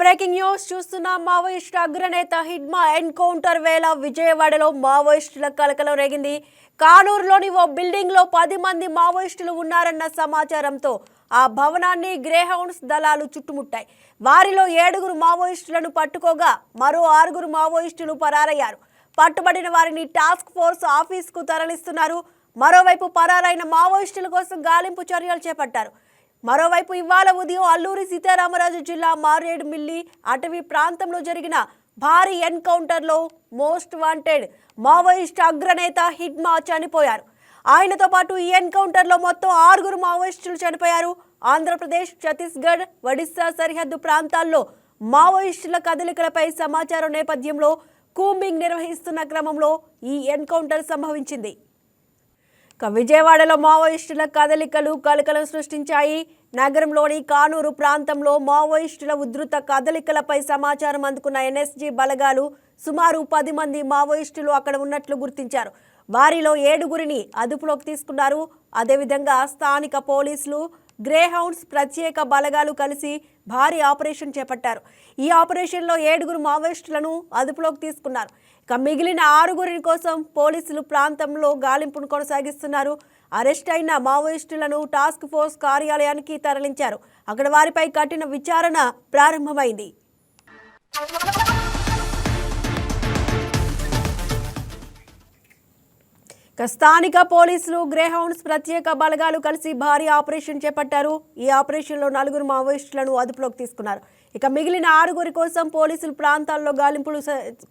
Breaking news చూస్తున్నాం Maoist అగ్రనేత Hidma encounter వేళ విజయవాడలో మావోయిస్టుల కలకలం రేగింది. కానూరులోని ఓ బిల్డింగ్లో పది మంది మావోయిస్టులు ఉన్నారన్న సమాచారంతో ఆ భవనాన్ని గ్రేహౌండ్స్ దళాలు చుట్టుముట్టాయి. వారిలో ఏడుగురు మావోయిస్టులను పట్టుకోగా మరో ఆరుగురు మావోయిస్టులు పరారయ్యారు. పట్టుబడిన వారిని టాస్క్ ఫోర్స్ ఆఫీస్కు తరలిస్తున్నారు. మరోవైపు పరారైన మావోయిస్టుల కోసం గాలింపు చర్యలు చేపట్టారు. మరోవైపు ఇవాళ ఉదయం అల్లూరి సీతారామరాజు జిల్లా మారేడుమిల్లి అటవీ ప్రాంతంలో జరిగిన భారీ ఎన్కౌంటర్లో మోస్ట్ వాంటెడ్ మావోయిస్ట్ అగ్రనేత హిడ్మా చనిపోయారు. ఆయనతో పాటు ఈ ఎన్కౌంటర్లో మొత్తం ఆరుగురు మావోయిస్టులు చనిపోయారు. ఆంధ్రప్రదేశ్ ఛత్తీస్గఢ్ ఒడిశా సరిహద్దు ప్రాంతాల్లో మావోయిస్టుల కదలికలపై సమాచారం నేపథ్యంలో కూంబింగ్ నిర్వహిస్తున్న క్రమంలో ఈ ఎన్కౌంటర్ సంభవించింది. విజయవాడలో మావోయిస్టుల కదలికలు కలకలం సృష్టించాయి. నగరంలోని కానూరు ప్రాంతంలో మావోయిస్టుల ఉధృత కదలికలపై సమాచారం అందుకున్న ఎన్ఎస్జీ బలగాలు సుమారు పది మంది మావోయిస్టులు అక్కడ ఉన్నట్లు గుర్తించారు. వారిలో ఏడుగురిని అదుపులోకి తీసుకున్నారు. అదేవిధంగా స్థానిక పోలీసులు గ్రేహౌండ్స్ ప్రత్యేక బలగాలు కలిసి భారీ ఆపరేషన్ చేపట్టారు. ఈ ఆపరేషన్లో ఏడుగురు మావోయిస్టులను అదుపులోకి తీసుకున్నారు. ఇక మిగిలిన ఆరుగురి కోసం పోలీసులు ప్రాంతంలో గాలింపును కొనసాగిస్తున్నారు. అరెస్ట్ అయిన మావోయిస్టులను టాస్క్ ఫోర్స్ కార్యాలయానికి తరలించారు. అక్కడ వారిపై కఠిన విచారణ ప్రారంభమైంది. స్థానిక పోలీసులు గ్రేహౌండ్స్ ప్రత్యేక బలగాలు కలిసి భారీ ఆపరేషన్ చేపట్టారు. ఈ ఆపరేషన్లో నలుగురు మావోయిస్టులను అదుపులోకి తీసుకున్నారు. ఇక మిగిలిన ఆరుగురి కోసం పోలీసులు ప్రాంతాల్లో గాలింపులు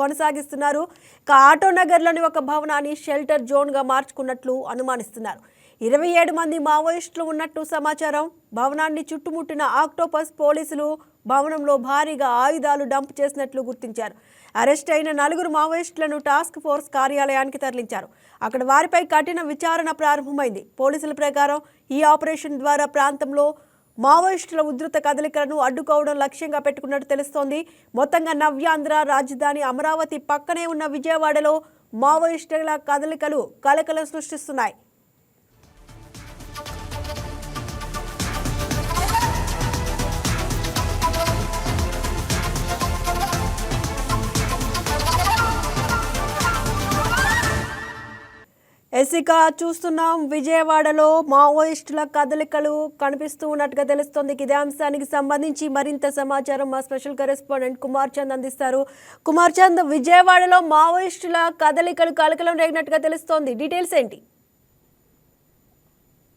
కొనసాగిస్తున్నారు. ఇక ఆటో నగర్లోని ఒక భవనాన్ని షెల్టర్ జోన్గా మార్చుకున్నట్లు అనుమానిస్తున్నారు. ఇరవై ఏడు మంది మావోయిస్టులు ఉన్నట్టు సమాచారం. భవనాన్ని చుట్టుముట్టిన ఆక్టోపస్ పోలీసులు భవనంలో భారీగా ఆయుధాలు డంప్ చేసినట్లు గుర్తించారు. అరెస్ట్ అయిన నలుగురు మావోయిస్టులను టాస్క్ ఫోర్స్ కార్యాలయానికి తరలించారు. అక్కడ వారిపై కఠిన విచారణ ప్రారంభమైంది. పోలీసుల ప్రకారం ఈ ఆపరేషన్ ద్వారా ప్రాంతంలో మావోయిస్టుల ఉధృత కదలికలను అడ్డుకోవడం లక్ష్యంగా పెట్టుకున్నట్టు తెలుస్తోంది. మొత్తంగా నవ్యాంధ్ర రాజధాని అమరావతి పక్కనే ఉన్న విజయవాడలో మావోయిస్టుల కదలికలు కలకలం సృష్టిస్తున్నాయి. ఎసిక చూస్తున్నాం. విజయవాడలో మావోయిస్టుల కదలికలు కనిపిస్తూ ఉన్నట్టుగా తెలుస్తోంది. ఇదే అంశానికి సంబంధించి మరింత సమాచారం మా స్పెషల్ కరెస్పాండెంట్ కుమార్ చంద్ అందిస్తారు. కుమార్ చంద్ విజయవాడలో మావోయిస్టుల కదలికలు కలకలం రేగినట్టుగా తెలుస్తోంది. డీటెయిల్స్ ఏంటి?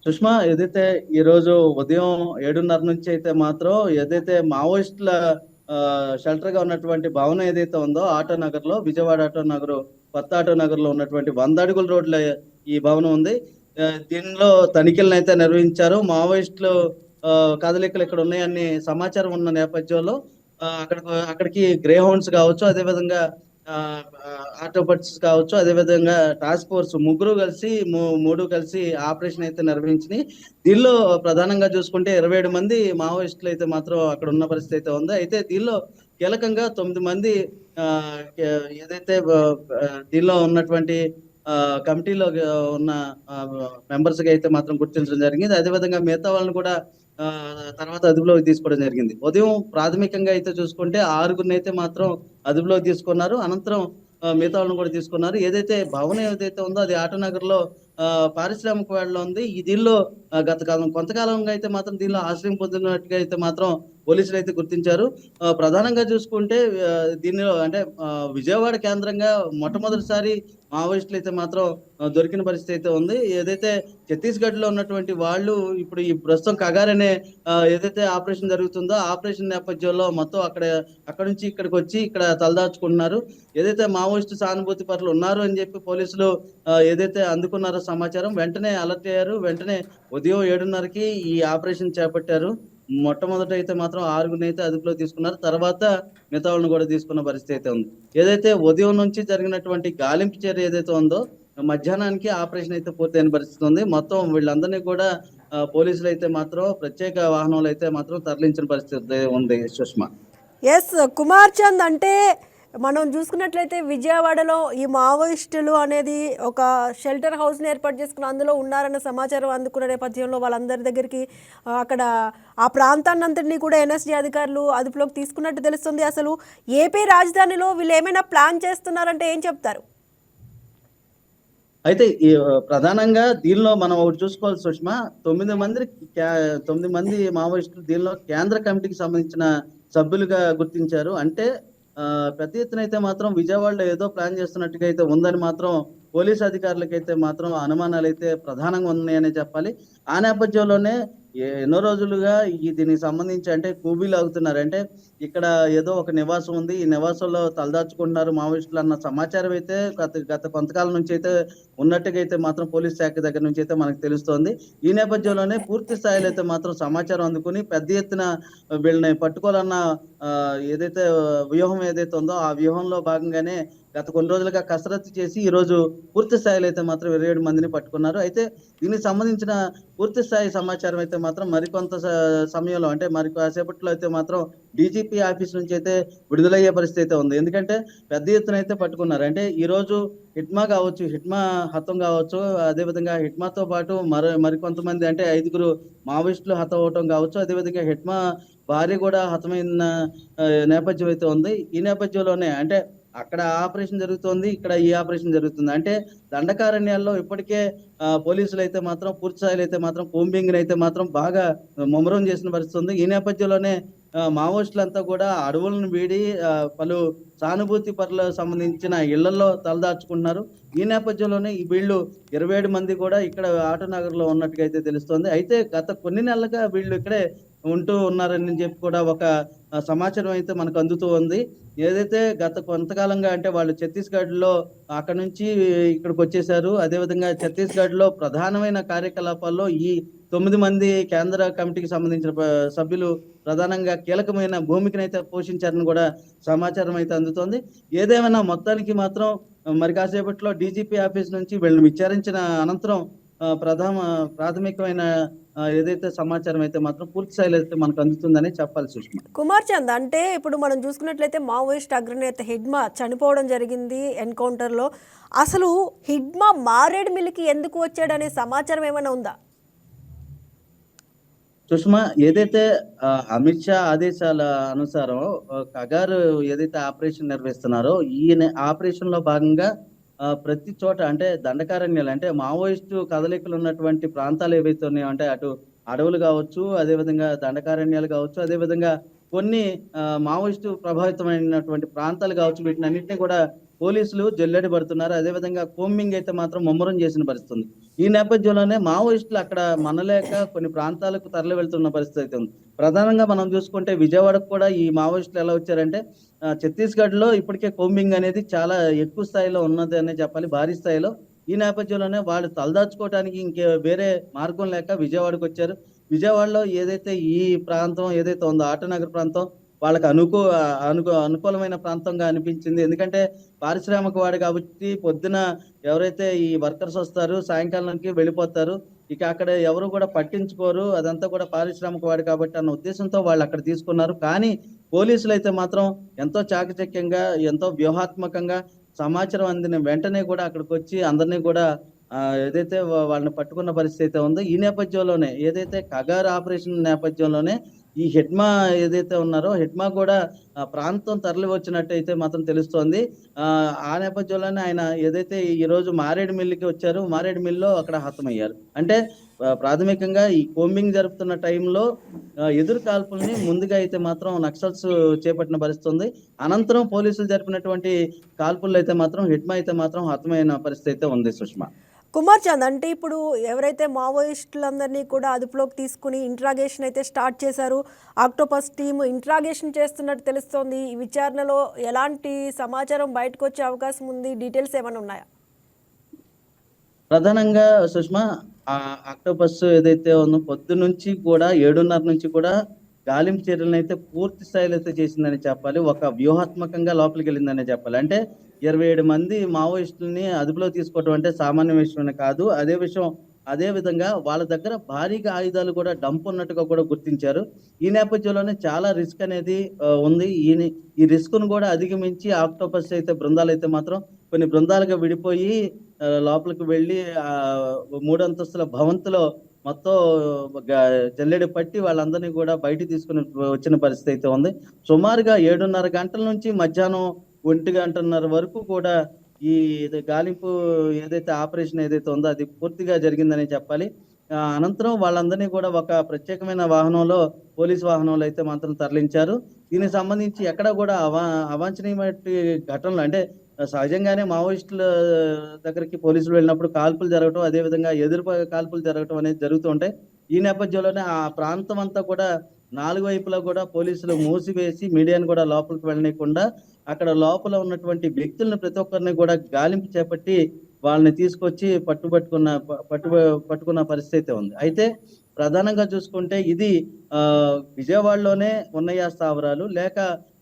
సుష్మా ఏదైతే ఈ రోజు ఉదయం ఏడున్నర నుంచి అయితే మాత్రం ఏదైతే మావోయిస్టుల షెల్టర్గా ఉన్నటువంటి భవనం ఏదైతే ఉందో ఆటో నగర్లో విజయవాడ ఆటో నగర్ కొత్త ఆటో నగర్లో ఉన్నటువంటి వంద అడుగుల రోడ్ల ఈ భవనం ఉంది. దీనిలో తనిఖీలను అయితే నిర్వహించారు. మావోయిస్టులు కదలికలు ఇక్కడ ఉన్నాయని సమాచారం ఉన్న నేపథ్యంలో అక్కడ అక్కడికి గ్రే హౌండ్స్ కావచ్చు అదేవిధంగా ఆటోపట్స్ కావచ్చు అదేవిధంగా టాస్క్ ఫోర్స్ ముగ్గురు కలిసి మూ- మూడు కలిసి ఆపరేషన్ అయితే నిర్వహించినాయి. దీనిలో ప్రధానంగా చూసుకుంటే ఇరవై ఏడు మంది మావోయిస్టులు అయితే మాత్రం అక్కడ ఉన్న పరిస్థితి అయితే ఉంది. అయితే దీనిలో కీలకంగా తొమ్మిది మంది ఏదైతే దీనిలో ఉన్నటువంటి కమిటీలో ఉన్న మెంబర్స్గా అయితే మాత్రం గుర్తించడం జరిగింది. అదేవిధంగా మిగతా వాళ్ళని కూడా తర్వాత అదుపులోకి తీసుకోవడం జరిగింది. ఉదయం ప్రాథమికంగా అయితే చూసుకుంటే ఆరుగురిని అయితే మాత్రం అదుపులోకి తీసుకున్నారు. అనంతరం మిగతా వాళ్ళని కూడా తీసుకున్నారు. ఏదైతే భవనం ఏదైతే ఉందో అది ఆటనగర్లో పారిశ్రామిక వేళలో ఉంది. ఈ దీనిలో గత కాలం కొంతకాలంగా అయితే మాత్రం దీనిలో ఆశ్రయం పొందినట్టుగా అయితే మాత్రం పోలీసులు అయితే గుర్తించారు ప్రధానంగా చూసుకుంటే దీనిలో అంటే విజయవాడ కేంద్రంగా మొట్టమొదటిసారి మావోయిస్టులు అయితే మాత్రం దొరికిన పరిస్థితి అయితే ఉంది. ఏదైతే ఛత్తీస్గఢ్లో ఉన్నటువంటి వాళ్ళు ఇప్పుడు ఈ ప్రస్తుతం కగార్ అనే ఏదైతే ఆపరేషన్ జరుగుతుందో ఆపరేషన్ నేపథ్యంలో మొత్తం అక్కడ అక్కడ నుంచి ఇక్కడికి వచ్చి ఇక్కడ తలదాచుకుంటున్నారు. ఏదైతే మావోయిస్టు సానుభూతి పరులు ఉన్నారు అని చెప్పి పోలీసులు ఏదైతే అందుకున్నారో సమాచారం వెంటనే అలర్ట్ అయ్యారు. వెంటనే ఉదయం ఏడున్నరకి ఈ ఆపరేషన్ చేపట్టారు. మొట్టమొదట అయితే మాత్రం ఆరుగురిని అయితే అదుపులో తీసుకున్నారు. తర్వాత మిగతా వాళ్ళని కూడా తీసుకున్న పరిస్థితి అయితే ఉంది. ఏదైతే ఉదయం నుంచి జరిగినటువంటి గాలింపు చర్య ఏదైతే ఉందో మధ్యాహ్నానికి ఆపరేషన్ అయితే పూర్తయిన పరిస్థితి ఉంది. మొత్తం వీళ్ళందరినీ కూడా పోలీసులు అయితే మాత్రం ప్రత్యేక వాహనాలు అయితే మాత్రం తరలించిన పరిస్థితి ఉంది సుష్మా. ఎస్ కుమార్ చంద్ అంటే మనం చూసుకున్నట్లయితే విజయవాడలో ఈ మావోయిస్టులు అనేది ఒక షెల్టర్ హౌస్ని ఏర్పాటు చేసుకుని అందులో ఉన్నారన్న సమాచారం అందుకున్న నేపథ్యంలో వాళ్ళందరి దగ్గరికి అక్కడ ఆ ప్రాంతాన్నంతటినీ కూడా ఎన్ఎస్జీ అధికారులు అదుపులోకి తీసుకున్నట్టు తెలుస్తుంది. అసలు ఏపీ రాజధానిలో వీళ్ళు ఏమైనా ప్లాన్ చేస్తున్నారంటే ఏం చెప్తారు? అయితే ఈ ప్రధానంగా దీనిలో మనం ఒకటి చూసుకోవాలి సుష్మా. తొమ్మిది మంది తొమ్మిది మంది మావోయిస్టులు దీనిలో కేంద్ర కమిటీకి సంబంధించిన సభ్యులుగా గుర్తించారు. అంటే పెద్ద ఎత్తున అయితే మాత్రం విజయవాడలో ఏదో ప్లాన్ చేస్తున్నట్టుగా అయితే ఉందని మాత్రం పోలీస్ అధికారులకైతే మాత్రం అనుమానాలు అయితే ప్రధానంగా ఉన్నాయనే చెప్పాలి. ఆ నేపథ్యంలోనే ఎన్నో రోజులుగా ఈ దీనికి సంబంధించి అంటే కూబీలు అవుతున్నారు అంటే ఇక్కడ ఏదో ఒక నివాసం ఉంది. ఈ నివాసంలో తలదాచుకుంటున్నారు మావోయిస్టులు అన్న సమాచారం అయితే గత గత కొంతకాలం నుంచి అయితే ఉన్నట్టుగా అయితే మాత్రం పోలీస్ శాఖ దగ్గర నుంచి అయితే మనకు తెలుస్తోంది. ఈ నేపథ్యంలోనే పూర్తి స్థాయిలో అయితే మాత్రం సమాచారం అందుకుని పెద్ద ఎత్తున వీళ్ళని పట్టుకోవాలన్న ఏదైతే వ్యూహం ఏదైతే ఉందో ఆ వ్యూహంలో భాగంగానే గత కొన్ని రోజులుగా కసరత్తు చేసి ఈరోజు పూర్తి స్థాయిలో అయితే మాత్రం ఇరవై ఏడు మందిని పట్టుకున్నారు. అయితే దీనికి సంబంధించిన పూర్తి స్థాయి సమాచారం అయితే మాత్రం మరికొంత స- సమయంలో అంటే మరి కాసేపట్లో అయితే మాత్రం డీజీపీ ఆఫీస్ నుంచి అయితే విడుదలయ్యే పరిస్థితి అయితే ఉంది. ఎందుకంటే పెద్ద ఎత్తున అయితే పట్టుకున్నారు. అంటే ఈరోజు హిట్మా కావచ్చు హిట్మా హతం కావచ్చు అదేవిధంగా హిట్మాతో పాటు మరో మరికొంతమంది అంటే ఐదుగురు మావోయిస్టులు హతం అవటం కావచ్చు అదేవిధంగా హిట్మా భార్య కూడా హతమైన నేపథ్యం అయితే ఉంది. ఈ నేపథ్యంలోనే అంటే అక్కడ ఆపరేషన్ జరుగుతోంది ఇక్కడ ఈ ఆపరేషన్ జరుగుతుంది. అంటే దండకారణ్యాల్లో ఇప్పటికే పోలీసులు అయితే మాత్రం పూర్తిస్థాయిలు అయితే మాత్రం కోంబింగ్ అయితే మాత్రం బాగా ముమ్మరం చేసిన పరిస్థితి ఉంది. ఈ నేపథ్యంలోనే మావోయిస్టులంతా కూడా అడవులను వీడి పలు సానుభూతి పరులకు సంబంధించిన ఇళ్ళలో తలదాచుకుంటున్నారు. ఈ నేపథ్యంలోనే ఈ వీళ్ళు ఇరవై ఏడు మంది కూడా ఇక్కడ ఆటోనగర్లో ఉన్నట్టుగా అయితే తెలుస్తోంది. అయితే గత కొన్ని నెలలుగా వీళ్ళు ఇక్కడే ఉంటూ ఉన్నారని చెప్పి కూడా ఒక సమాచారం అయితే మనకు అందుతూ ఉంది. ఏదైతే గత కొంతకాలంగా అంటే వాళ్ళు ఛత్తీస్గఢ్లో అక్కడ నుంచి ఇక్కడికి వచ్చేసారు అదేవిధంగా ఛత్తీస్గఢ్లో ప్రధానమైన కార్యకలాపాల్లో ఈ తొమ్మిది మంది కేంద్ర కమిటీకి సంబంధించిన సభ్యులు ప్రధానంగా కీలకమైన భూమికనైతే పోషించారని కూడా సమాచారం అయితే అందుతోంది. ఏదేమైనా మొత్తానికి మాత్రం మరి కాసేపట్లో డీజీపీ ఆఫీస్ నుంచి వీళ్ళని విచారించిన అనంతరం ప్రధాన ప్రాథమికమైన ఏదైతే సమాచారం అయితే మాత్రం పూర్తి స్థాయిలో అయితే మనకు అందుతుందని చెప్పాలి సుష్మా. కుమార్ చంద్ అంటే ఇప్పుడు మనం చూసుకున్నట్లయితే మావోయిస్ట్ అగ్రనేత హిడ్మా చనిపోవడం జరిగింది ఎన్కౌంటర్లో అసలు హిడ్మా మారేడు మిల్లికి ఎందుకు వచ్చాడనే సమాచారం ఏమైనా ఉందా? సుష్మా ఏదైతే అమిత్ షా ఆదేశాల అనుసారం కగారు ఏదైతే ఆపరేషన్ నిర్వహిస్తున్నారో ఈ ఆపరేషన్లో భాగంగా ప్రతి చోట అంటే దండకారణ్యాలు అంటే మావోయిస్టు కదలికలు ఉన్నటువంటి ప్రాంతాలు ఏవైతే ఉన్నాయో అంటే అటు అడవులు కావచ్చు అదేవిధంగా దండకారణ్యాలు కావచ్చు అదేవిధంగా కొన్ని ఆ, మావోయిస్టు ప్రభావితమైనటువంటి ప్రాంతాలు కావచ్చు వీటిని అన్నింటినీ కూడా పోలీసులు జల్లెడి పడుతున్నారు. అదేవిధంగా కోంబింగ్ అయితే మాత్రం ముమ్మరం చేసిన పరిస్థితి ఉంది ఈ నేపథ్యంలోనే మావోయిస్టులు అక్కడ మనలేక కొన్ని ప్రాంతాలకు తరలి వెళ్తున్న పరిస్థితి అయితే ఉంది. ప్రధానంగా మనం చూసుకుంటే విజయవాడకు కూడా ఈ మావోయిస్టులు ఎలా వచ్చారంటే ఛత్తీస్గఢ్లో ఇప్పటికే కోంబింగ్ అనేది చాలా ఎక్కువ స్థాయిలో ఉన్నది అనే చెప్పాలి. భారీ స్థాయిలో ఈ నేపథ్యంలోనే వాళ్ళు తలదాచుకోవడానికి ఇంకే వేరే మార్గం లేక విజయవాడకు వచ్చారు. విజయవాడలో ఏదైతే ఈ ప్రాంతం ఏదైతే ఉందో ఆటనగర్ ప్రాంతం వాళ్ళకి అనుకూ అనుకూ అనుకూలమైన ప్రాంతంగా అనిపించింది. ఎందుకంటే పారిశ్రామిక వాడు కాబట్టి పొద్దున ఎవరైతే ఈ వర్కర్స్ వస్తారు సాయంకాలానికి వెళ్ళిపోతారు. ఇక అక్కడ ఎవరు కూడా పట్టించుకోరు. అదంతా కూడా పారిశ్రామిక వాడు కాబట్టి అన్న ఉద్దేశంతో వాళ్ళు అక్కడ తీసుకున్నారు. కానీ పోలీసులు అయితే మాత్రం ఎంతో చాకచక్యంగా ఎంతో వ్యూహాత్మకంగా సమాచారం అందిన వెంటనే కూడా అక్కడికి వచ్చి అందరినీ కూడా ఏదైతే వాళ్ళని పట్టుకున్న పరిస్థితి అయితే ఉందో ఈ నేపథ్యంలోనే ఏదైతే కగార్ ఆపరేషన్ నేపథ్యంలోనే ఈ హెడ్మా ఏదైతే ఉన్నారో హెడ్మా కూడా ప్రాంతం తరలి వచ్చినట్టు అయితే మాత్రం తెలుస్తోంది. ఆ నేపథ్యంలోనే ఆయన ఏదైతే ఈరోజు మారేడు మిల్లుకి వచ్చారు మారేడు మిల్లో అక్కడ హతమయ్యారు. అంటే ప్రాథమికంగా ఈ కోంబింగ్ జరుపుతున్న టైంలో ఎదురు కాల్పుల్ని ముందుగా అయితే మాత్రం నక్సల్స్ చేపట్టిన పరిస్థితి ఉంది అనంతరం పోలీసులు జరిపినటువంటి కాల్పుల్లో అయితే మాత్రం హిట్మా అయితే మాత్రం హతమైన పరిస్థితి అయితే ఉంది సుష్మా. కుమార్ చంద్ అంటే ఇప్పుడు ఎవరైతే మావోయిస్టులందరినీ కూడా అదుపులోకి తీసుకుని ఇంట్రాగేషన్ అయితే స్టార్ట్ చేశారు ఆక్టోపస్ టీమ్ ఇంట్రాగేషన్ చేస్తున్నట్టు తెలుస్తోంది. ఈ విచారణలో ఎలాంటి సమాచారం బయటకు వచ్చే అవకాశం ఉంది? డీటెయిల్స్ ఏమైనా ఉన్నాయా? ప్రధానంగా సుష్మా ఆ ఏదైతే ఉందో పొద్దు నుంచి కూడా ఏడున్నర నుంచి కూడా గాలింపు చర్యలను అయితే పూర్తి స్థాయిలో అయితే చేసిందని చెప్పాలి. ఒక వ్యూహాత్మకంగా లోపలికి వెళ్ళిందని చెప్పాలి. అంటే ఇరవై ఏడు మంది మావోయిస్టుల్ని అదుపులో తీసుకోవడం అంటే సామాన్య విషయం కాదు. అదే విషయం అదే విధంగా వాళ్ళ దగ్గర భారీగా ఆయుధాలు కూడా డంప్ ఉన్నట్టుగా కూడా గుర్తించారు. ఈ నేపథ్యంలోనే చాలా రిస్క్ అనేది ఉంది. ఈ ఈ రిస్క్ను కూడా అధిగమించి ఆక్టోపస్ అయితే బృందాలు అయితే మాత్రం కొన్ని బృందాలుగా విడిపోయి లోపలికి వెళ్ళి మూడు అంతస్తుల భవంతిలో మొత్తం గ- జల్లెడ పట్టి వాళ్ళందరినీ కూడా బయట తీసుకుని వచ్చిన పరిస్థితి అయితే ఉంది. సుమారుగా ఏడున్నర గంటల నుంచి మధ్యాహ్నం ఒంటి గంటన్నర వరకు కూడా ఈ గాలింపు ఏదైతే ఆపరేషన్ ఏదైతే ఉందో అది పూర్తిగా జరిగిందని చెప్పాలి. అనంతరం వాళ్ళందరినీ కూడా ఒక ప్రత్యేకమైన వాహనంలో పోలీస్ వాహనంలో అయితే మాత్రం తరలించారు. దీనికి సంబంధించి ఎక్కడ కూడా అవా అవాంఛనీయమైన ఘటనలు అంటే సహజంగానే మావోయిస్టుల దగ్గరికి పోలీసులు వెళ్ళినప్పుడు కాల్పులు జరగటం అదే విధంగా ఎదురు కాల్పులు జరగటం అనేది జరుగుతూ ఉంటాయి. ఈ నేపథ్యంలోనే ఆ ప్రాంతం అంతా కూడా నాలుగు వైపులా కూడా పోలీసులు మూసివేసి మీడియాను కూడా లోపలికి వెళ్ళనీయకుండా అక్కడ లోపల ఉన్నటువంటి వ్యక్తులను ప్రతి ఒక్కరిని కూడా గాలింపు చేపట్టి వాళ్ళని తీసుకొచ్చి పట్టుబట్టుకున్న పట్టు పట్టుకున్న పరిస్థితి అయితే ఉంది. అయితే ప్రధానంగా చూసుకుంటే ఇది విజయవాడలోనే ఉన్నయా స్థావరాలు లేక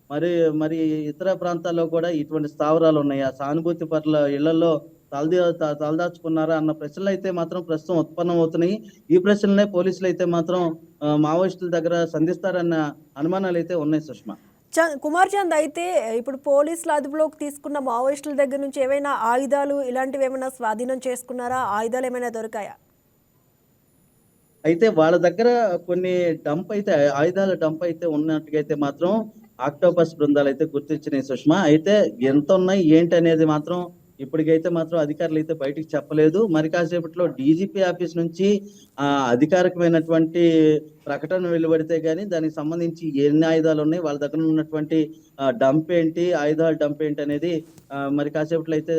మరి మరి ఇతర ప్రాంతాల్లో కూడా ఇటువంటి స్థావరాలు ఉన్నాయా. సానుభూతి పట్ల ఇళ్ళలో తలది తలదాచుకున్నారా అన్న ప్రశ్నలు అయితే మాత్రం ప్రస్తుతం ఉత్పన్నం అవుతున్నాయి. ఈ ప్రశ్నలనే పోలీసులు అయితే మాత్రం ఆ, మావోయిస్టుల దగ్గర సంధిస్తారన్న అనుమానాలు అయితే ఉన్నాయి సుష్మా. కుమార్ చంద్ అయితే ఇప్పుడు పోలీసులు అదుపులోకి తీసుకున్న మావోయిస్టుల దగ్గర నుంచి ఏమైనా ఆయుధాలు ఇలాంటివి ఏమైనా స్వాధీనం చేసుకున్నారా? ఆయుధాలు ఏమైనా దొరికాయా? అయితే వాళ్ళ దగ్గర కొన్ని డంప్ అయితే ఆయుధాల డంప్ అయితే ఉన్నట్టుగా అయితే మాత్రం ఆక్టోపస్ బృందాలు అయితే గుర్తించినాయి సుష్మా. అయితే ఎంత ఉన్నాయి ఏంటి అనేది మాత్రం ఇప్పటికైతే మాత్రం అధికారులు అయితే బయటికి చెప్పలేదు. మరి కాసేపట్లో డీజీపీ ఆఫీస్ నుంచి ఆ అధికారికమైనటువంటి ప్రకటన వెలువడితే గానీ దానికి సంబంధించి ఎన్ని ఆయుధాలు ఉన్నాయి వాళ్ళ దగ్గర ఉన్నటువంటి డంప్ ఏంటి ఆయుధాల డంప్ ఏంటి అనేది మరి కాసేపట్లో అయితే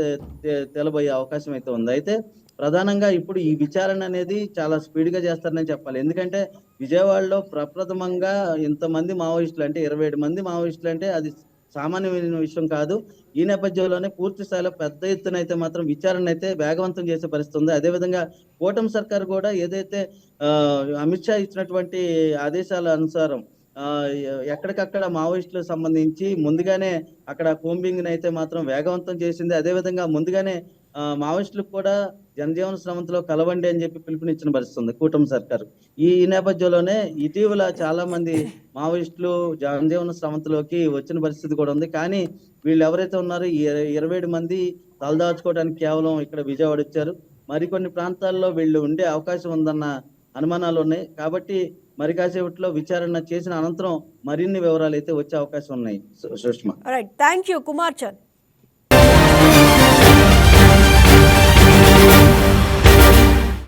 తెలబోయే అవకాశం అయితే ఉంది. అయితే ప్రధానంగా ఇప్పుడు ఈ విచారణ అనేది చాలా స్పీడ్గా చేస్తారని చెప్పాలి. ఎందుకంటే విజయవాడలో ప్రప్రథమంగా ఇంతమంది మావోయిస్టులు అంటే ఇరవై ఏడు మంది మావోయిస్టులు అంటే అది సామాన్యమైన విషయం కాదు. ఈ నేపథ్యంలోనే పూర్తి స్థాయిలో పెద్ద ఎత్తున అయితే మాత్రం విచారణ అయితే వేగవంతం చేసే పరిస్థితి ఉంది. అదేవిధంగా కూటమి సర్కార్ కూడా ఏదైతే అమిత్ షా ఇచ్చినటువంటి ఆదేశాల అనుసారం ఎక్కడికక్కడ మావోయిస్టులకు సంబంధించి ముందుగానే అక్కడ కోంబింగ్ అయితే మాత్రం వేగవంతం చేసింది. అదేవిధంగా ముందుగానే మావోయిస్టులకు కూడా జనజీవన శ్రమంలో కలవండి అని చెప్పి పిలుపునిచ్చిన పరిస్థితి ఉంది కూటమి సర్కారు. ఈ నేపథ్యంలోనే ఇటీవల చాలా మంది మావోయిస్టులు జనజీవన శ్రమంలోకి వచ్చిన పరిస్థితి కూడా ఉంది. కానీ వీళ్ళు ఎవరైతే ఉన్నారో ఈ ఇరవై ఏడు మంది తలదాచుకోవడానికి కేవలం ఇక్కడ విజయవాడ వచ్చారు. మరికొన్ని ప్రాంతాల్లో వీళ్ళు ఉండే అవకాశం ఉందన్న అనుమానాలు ఉన్నాయి. కాబట్టి మరి కాసేపట్లో విచారణ చేసిన అనంతరం మరిన్ని వివరాలు అయితే వచ్చే అవకాశం ఉన్నాయి. Sushma. Right thank you Kumar Chand